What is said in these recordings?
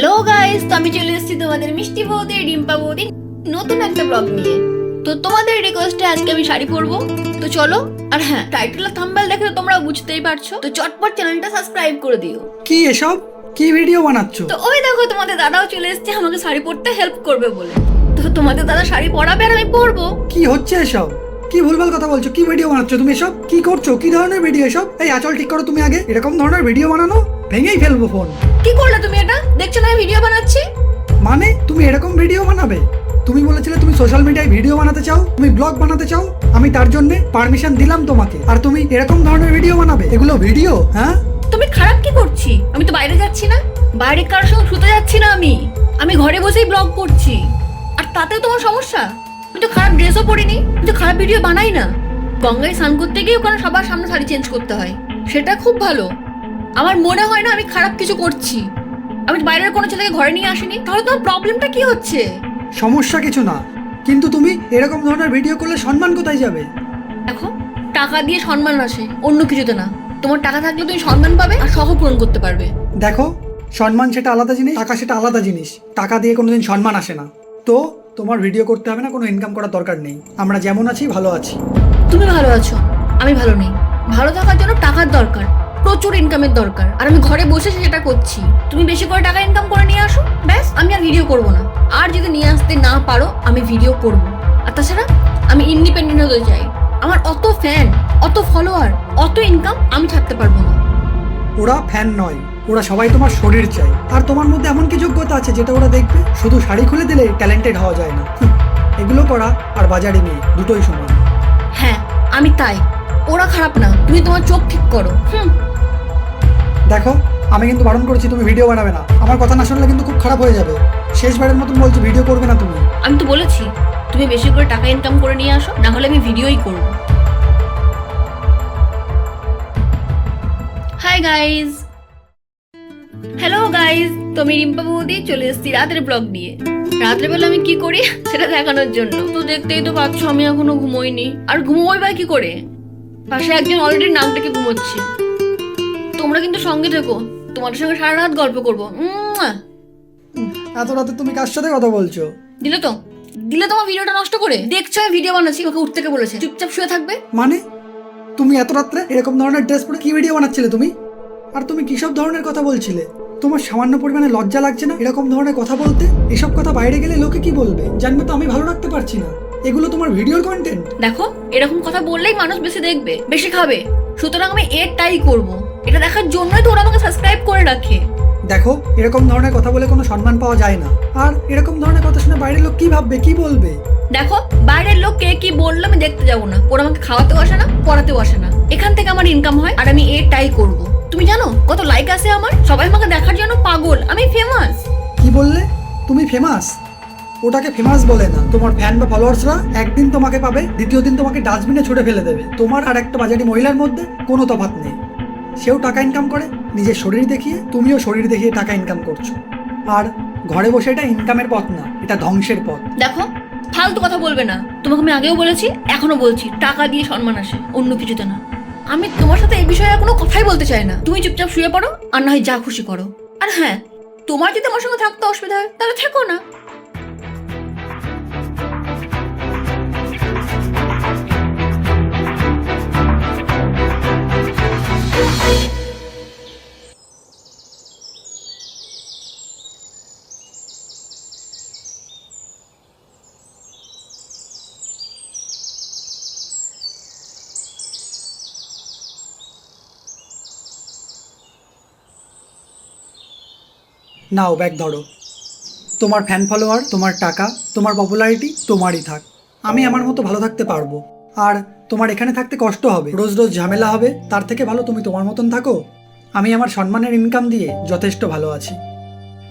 Hello guys তো আমি চলে এসেছি তোমাদের মিষ্টি বৌদি ডিম্পা বৌদি নতুন একটা ব্লগ নিয়ে। তো তোমাদের রিকোয়েস্টে আজকে আমি শাড়ি পরবো। তো চলো আর হ্যাঁ টাইটেল আর থাম্বনেল দেখে তো তোমরা বুঝতেই পারছ। তো চটপট চ্যানেলটা সাবস্ক্রাইব করে দিও। কি এসব? কি ভিডিও বানাচ্ছ? তো ওই দেখো তোমাদের দাদাও চলে এসেছে আমাকে শাড়ি পরতে হেল্প করবে বলে। তো তোমাদের দাদা শাড়ি পরাবে আর আমি পরবো। কি হচ্ছে এসব? কি ভুলভাল কথা বলছো? কি ভিডিও বানাচ্ছ তুমি এসব? কি করছ? কি ধরনের ভিডিও এসব? এই আচল ঠিক করো তুমি আগে। এরকম ধরনের ভিডিও বানানো? ভেঙেই ফেলব ফোন কি করলে তুমি এটা? দেখছ না আমি ভিডিও বানাচ্ছি? মানে তুমি এরকম ভিডিও বানাবে? তুমি বলেছিলে তুমি সোশ্যাল মিডিয়ায় ভিডিও বানাতে চাও তুমি ব্লগ বানাতে চাও আমি তার জন্য পারমিশন দিলাম তোমাকে। আর তুমি এরকম ধরনের ভিডিও বানাবে? এগুলো ভিডিও হ্যাঁ? তুমি খারাপ কি করছি? আমি তো বাইরে যাচ্ছি না। বাইরে কারোর সঙ্গে শুতে যাচ্ছি না আমি। আমি ঘরে বসেই ব্লগ করছি। আর তাতেও তোমার সমস্যা? আমি তো খারাপ ড্রেসও পরিনি। আমি তো খারাপ ভিডিও বানাই না। গঙ্গায় স্নান করতে গিয়ে ওখানে সবার সামনে শাড়ি চেঞ্জ করতে হয়। সেটা খুব ভালো। আমার মনে হয় না আমি খারাপ কিছু করছি। আমি বাইরের কোনো ছেলেকে ঘরে নিয়ে আসিনি? তাহলে তোমার প্রবলেমটা কি হচ্ছে? সমস্যা কিছু না। কিন্তু তুমি এরকম ধরনের ভিডিও করলে সম্মান কোথায় যাবে? দেখো টাকা দিয়ে সম্মান আসে অন্য কিছুতে না। তোমার টাকা থাকলে তুমি সম্মান পাবে আর সহ পূরণ করতে পারবে। দেখো সম্মান সেটা আলাদা জিনিস টাকা সেটা আলাদা জিনিস। টাকা দিয়ে কোনোদিন সম্মান আসে না। তো তোমার ভিডিও করতে হবে না কোনো ইনকাম করার দরকার নেই। আমরা যেমন আছি ভালো আছি। তুমি ভালো আছো আমি ভালো নেই। ভালো থাকার জন্য টাকার দরকার। প্রচুর ইনকামের দরকার। আর আমি ঘরে বসে সেটা করছি তুমি বেশি করে টাকা ইনকাম করে নিয়ে আসো ব্যাস আমি আর ভিডিও করব না। আর যদি নিয়ে আসতে না পারো আমি ভিডিও করব। আর তাছাড়া আমি ইন্ডিপেন্ডেন্ট হতে চাই। আমার অত ফ্যান অত ফলোয়ার অত ইনকাম আমি থাকতে পারব না। ওরা ফ্যান নয় ওরা সবাই তোমার শরীর চাই আর তোমার মধ্যে এমন কি যোগ্যতা আছে যেটা ওরা দেখবে? শুধু শাড়ি খুলে দিলে ট্যালেন্টেড হওয়া যায় না। এগুলো করা আর বাজারে নিয়ে দুটোই সমান। হ্যাঁ আমি তাই। ওরা খারাপ না তুমি তোমার চোখ ঠিক করো। হুম। দেখো আমি কিন্তু বারণ করেছি তুমি ভিডিও বানাবে না। আমার কথা না শুনলে কিন্তু খুব খারাপ হয়ে যাবে। শেষবারের মতন বলছি ভিডিও করবে না তুমি। আমি তো বলেছি তুমি বেশি করে টাকা ইনকাম করে নিয়ে আসো না হলে আমি ভিডিওই করব। হাই গাইজ হ্যালো গাইজ তো আমি রিম্পা বৌদি চলে এসেছি রাতের ব্লগ নিয়ে। রাত্রেবেলা আমি কি করি সেটা দেখানোর জন্য। তো দেখতেই তো পাচ্ছ আমি এখনও ঘুমোইনি। আর ঘুমোই বা কি করে? পাশে একজন অলরেডি নাম ডেকে ঘুমোচ্ছে। তোমরা কিন্তু সঙ্গে থেকো তোমাদের সঙ্গে সারা রাত গল্প করব। এত রাতে তুমি কার সাথে কথা বলছো? দিলে তো দিলে তোমার ভিডিওটা নষ্ট করে। দেখছ আমি ভিডিও বানাচ্ছি ওকে উঠতে থেকে বলেছে। চুপচাপ শুয়ে থাকবে। মানে? তুমি এত রাত্রে এরকম ধরনের ড্রেস পরে কি ভিডিও বানাচ্ছিলে তুমি? আর তুমি কিসব ধরনের কথা বলছিলে? তোমার সামান্য পরিমাণে লজ্জা লাগছে না এরকম ধরনের কথা বলতে? এসব কথা বাইরে গেলে লোকে কি বলবে? জানবে তো আমি ভালো রাখতে পারছি না। এগুলো তোমার ভিডিওর কন্টেন্ট দেখো এরকম কথা বললেই মানুষ বেশি দেখবে বেশি খাবে। সুতরাং আমি এরটাই করব। এটা দেখার জন্যই তো ওরা আমাকে সাবস্ক্রাইব করে রাখে। দেখো এরকম ধরনের কথা বলে কোনো সম্মান পাওয়া যায় না। আর এরকম ধরনের কথা শুনে বাইরের লোক কি ভাববে কি বলবে? দেখো বাইরের লোক কে কি বলল আমি দেখতে যাব না। ওরা আমাকে খাওয়াতেও আসে না পড়াতেও আসে না। এখান থেকে আমার ইনকাম হয় আর আমি এটাই করব। তুমি জানো কত লাইক আছে আমার? সবাই আমাকে দেখার জন্য পাগল। আমি ফেমাস কি বললে? তুমি ফেমাস ওটাকে ফেমাস বলে না। তোমার ফ্যান বা ফলোয়ার্সরা একদিন তোমাকে পাবে, দ্বিতীয় দিন তোমাকে ডাস্টবিনে ছুটে ফেলে দেবে। তোমার আর একটা বাজারি মহিলার মধ্যে কোনো তফাৎ নেই। সেও টাকা ইনকাম করে, নিজের শরীর দেখিয়ে, তুমিও শরীর দেখিয়ে টাকা ইনকাম করছ। আর ঘরে বসে এটা ইনকামের পথ না, এটা ধ্বংসের পথ। দেখো, ফালতু কথা বলবে না। তোমাকে আমি আগেও বলেছি, এখনও বলছি, টাকা দিয়ে সম্মান আসে, অন্য কিছুতে না। আমি তোমার সাথে এই বিষয়ে কোনো কথাই বলতে চাই না। তুমি চুপচাপ শুয়ে পড়ো, আর না হয় যা খুশি করো। আর হ্যাঁ তোমার যদি আমার সঙ্গে থাকতে অসুবিধা হয়, তাহলে থেকো না। নাও ব্যাগ ধরো। তোমার ফ্যান ফলোয়ার তোমার টাকা, তোমার পপুলারিটি তোমারই থাক। আমি আমার মতো ভালো থাকতে পারব। আর তোমার এখানে থাকতে কষ্ট হবে। রোজ রোজ ঝামেলা হবে। তার থেকে ভালো তুমি তোমার মতন থাকো। আমি আমার সম্মানের ইনকাম দিয়ে যথেষ্ট ভালো আছি।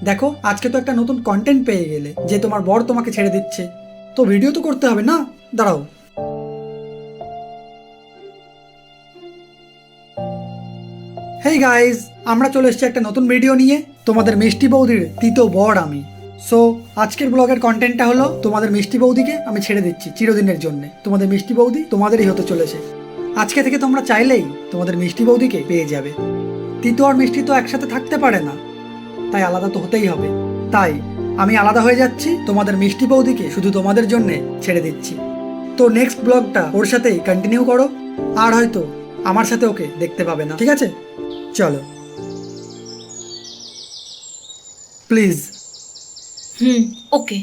দেখো, আজকে তো একটা নতুন কন্টেন্ট পেয়ে গেলে, যে তোমার বর তোমাকে ছেড়ে দিচ্ছে। তো ভিডিও তো করতে হবে না? দাঁড়াও। হেই গাইজ আমরা চলে এসেছি একটা নতুন ভিডিও নিয়ে। তোমাদের মিষ্টি বৌদির তৃতীয় বর আমি। সো আজকের ব্লগের কন্টেন্টটা হলো তোমাদের মিষ্টি বৌদিকে আমি ছেড়ে দিচ্ছি চিরদিনের জন্য। তোমাদের মিষ্টি বৌদি তোমাদেরই হতে চলেছে। আজকে থেকে তোমরা চাইলেই তোমাদের মিষ্টি বৌদিকে পেয়ে যাবে। তিতো আর মিষ্টি তো একসাথে থাকতে পারে না। তাই আলাদা তো হতেই হবে। তাই আমি আলাদা হয়ে যাচ্ছি তোমাদের মিষ্টি বৌদিকে শুধু তোমাদের জন্য ছেড়ে দিচ্ছি। তো নেক্সট ব্লগটা ওর সাথেই কন্টিনিউ করো। আর হয়তো আমার সাথে ওকে দেখতে পাবে না। ঠিক আছে? চলো। প্লিজ হুম ওকে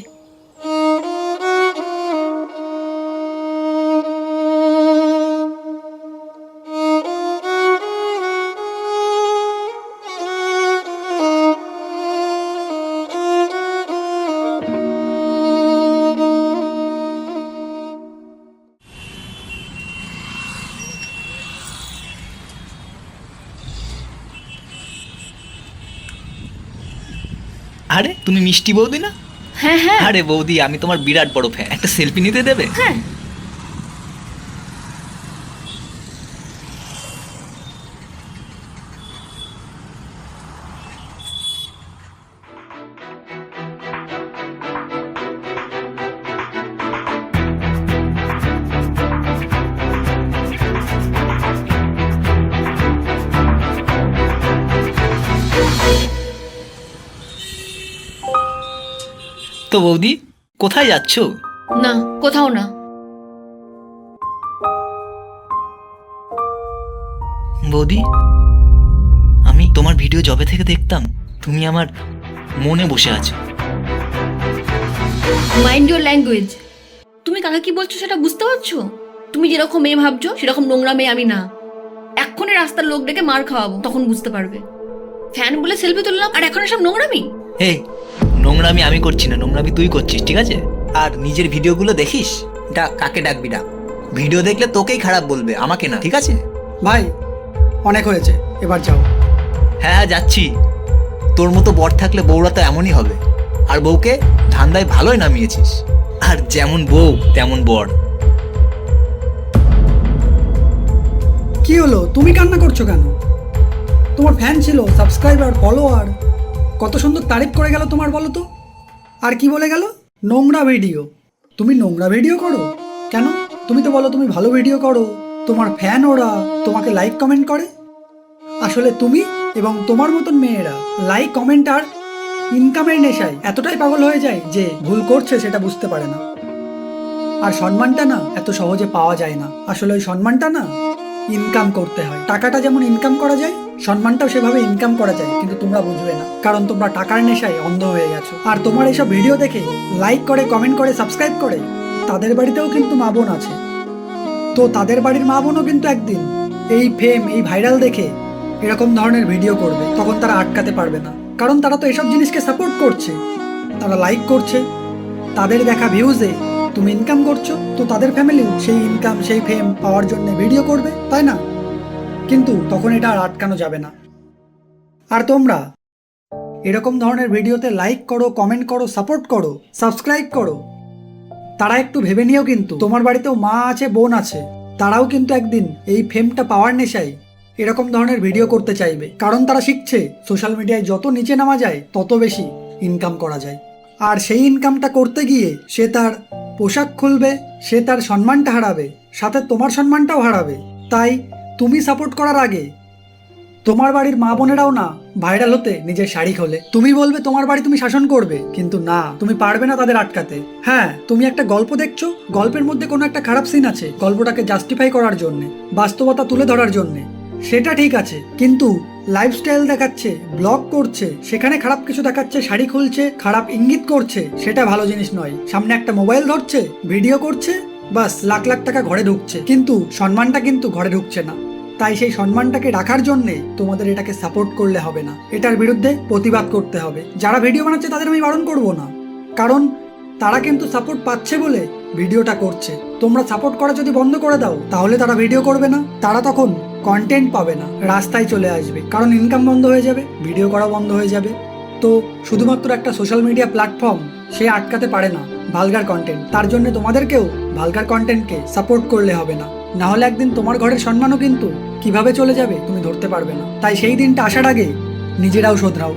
তুমি মিষ্টি বৌদি না? হ্যাঁ হ্যাঁ। আরে বৌদি আমি তোমার বিরাট বড় ফ্যান একটা সেলফি নিতে দেবে? হ্যাঁ। তো বৌদি কোথায় যাচ্ছ? না কোথাও না। বৌদি আমি তোমার ভিডিও জবে থেকে দেখতাম তুমি আমার মনে বসে আছো। মাইন্ড ইউর ল্যাঙ্গুয়েজ তুমি কাকে কি বলছো সেটা বুঝতে পারছ? তুমি যেরকম মেয়ে ভাবছ সেরকম নোংরা মেয়ে আমি না। এক্ষুনি রাস্তার লোক ডেকে মার খাওয়াবো তখন বুঝতে পারবে। ফ্যান বলে সেলফি তুললাম আর এখন এসব নোংরামি? এই নোংরামি আমি করছি না নোংরামি তুই করছিস ঠিক আছে? আর নিজের ভিডিওগুলো দেখিস? ডাক কাকে ডাকবি ডাক ভিডিও দেখলে তোকেই খারাপ বলবে আমাকে না ঠিক আছে? ভাই অনেক হয়েছে এবার যাও। হ্যাঁ হ্যাঁ যাচ্ছি। তোর মতো বর থাকলে বউরা তো এমনই হবে। আর বউকে ধান্দায় ভালোই নামিয়েছিস। আর যেমন বউ তেমন বর। কি হলো? তুমি কান্না করছ কেন? তোমার ফ্যান ছিল সাবস্ক্রাইবার ফলোয়ার কত সুন্দর তারিফ করে গেল তোমার, বলো তো? আর কি বলে গেল? নোংরা ভিডিও। তুমি নোংরা ভিডিও করো? কেন? তুমি তো বলো তুমি ভালো ভিডিও করো। তোমার ফ্যান ওরা তোমাকে লাইক কমেন্ট করে। আসলে তুমি এবং তোমার মতন মেয়েরা লাইক কমেন্ট আর ইনকামের নেশায় এতটাই পাগল হয়ে যায় যে ভুল করছে সেটা বুঝতে পারে না। আর সম্মানটা না এত সহজে পাওয়া যায় না। আসলে ওই সম্মানটা না ইনকাম করতে হয়। টাকাটা যেমন ইনকাম করা যায় সম্মানটাও সেভাবে ইনকাম করা যায়, কিন্তু তোমরা বুঝবে না। কারণ তোমরা টাকার নেশায় অন্ধ হয়ে গেছো। আর তোমার এইসব ভিডিও দেখে লাইক করে কমেন্ট করে সাবস্ক্রাইব করে, তাদের বাড়িতেও কিন্তু মা বোন আছে। তো তাদের বাড়ির মা বোনও কিন্তু একদিন এই ফেম এই ভাইরাল দেখে এরকম ধরনের ভিডিও করবে। তখন তারা আটকাতে পারবে না। কারণ তারা তো এসব জিনিসকে সাপোর্ট করছে। তারা লাইক করছে। তাদের দেখা ভিউজে তুমি ইনকাম করছ, তো তাদের ফ্যামিলিও সেই ইনকাম সেই ফেম পাওয়ার জন্য ভিডিও করবে, তাই না? কিন্তু তখন এটা আর আটকানো যাবে না। আর তোমরা এরকম ধরনের ভিডিওতে লাইক করো কমেন্ট করো সাপোর্ট করো সাবস্ক্রাইব করো। তারা একটু ভেবে নিও কিন্তু, তোমার বাড়িতেও মা আছে, বোন আছে, তারাও কিন্তু একদিন এই ফেমটা পাওয়ার নেশায় এরকম ধরনের ভিডিও করতে চাইবে। কারণ তারা শিখছে সোশ্যাল মিডিয়ায় যত নিচে নামা যায়, তত বেশি ইনকাম করা যায়। আর সেই ইনকামটা করতে গিয়ে সে তার পোশাক খুলবে, সে তার সম্মানটা হারাবে, সাথে তোমার সম্মানটাও হারাবে। তাই তুমি সাপোর্ট করার আগে, তোমার বাড়ির মা বোনেরাও না ভাইরাল হতে নিজের শাড়ি খোলে। তুমি বলবে, তোমার বাড়ি তুমি শাসন করবে। কিন্তু না, তুমি পারবে না তাদের আটকাতে। হ্যাঁ তুমি একটা গল্প দেখছ, গল্পের মধ্যে কোনো একটা খারাপ সিন আছে গল্পটাকে জাস্টিফাই করার জন্য, বাস্তবতা তুলে ধরার জন্য। সেটা ঠিক আছে, কিন্তু লাইফস্টাইল দেখাচ্ছে ব্লগ করছে, সেখানে খারাপ কিছু দেখাচ্ছে, শাড়ি খুলছে, খারাপ ইঙ্গিত করছে, সেটা ভালো জিনিস নয়। সামনে একটা মোবাইল ধরছে ভিডিও করছে, বাস লাখ লাখ টাকা ঘরে ঢুকছে। কিন্তু সম্মানটা কিন্তু ঘরে ঢুকছে না। তাই সেই সম্মানটাকে রাখার জন্য তোমাদের এটাকে সাপোর্ট করলে হবে না। এটার বিরুদ্ধে প্রতিবাদ করতে হবে। যারা ভিডিও বানাচ্ছে তাদের আমি বারণ করব না। কারণ তারা কিন্তু সাপোর্ট পাচ্ছে বলে ভিডিওটা করছে। তোমরা সাপোর্ট করা যদি বন্ধ করে দাও, তাহলে তারা ভিডিও করবে না। তারা তখন কন্টেন্ট পাবে না। রাস্তায় চলে আসবে। কারণ ইনকাম বন্ধ হয়ে যাবে ভিডিও করা বন্ধ হয়ে যাবে। তো শুধুমাত্র একটা সোশ্যাল মিডিয়া প্ল্যাটফর্ম সে আটকাতে পারে না ভালগার কন্টেন্ট তার জন্য তোমাদেরকেও ভালগার কন্টেন্টকে সাপোর্ট করলে হবে না। না হলে একদিন তোমার ঘরের সম্মানও কিন্তু কীভাবে চলে যাবে তুমি ধরতে পারবে না। তাই সেই দিনটা আসার আগে নিজেরাও শোধরাও।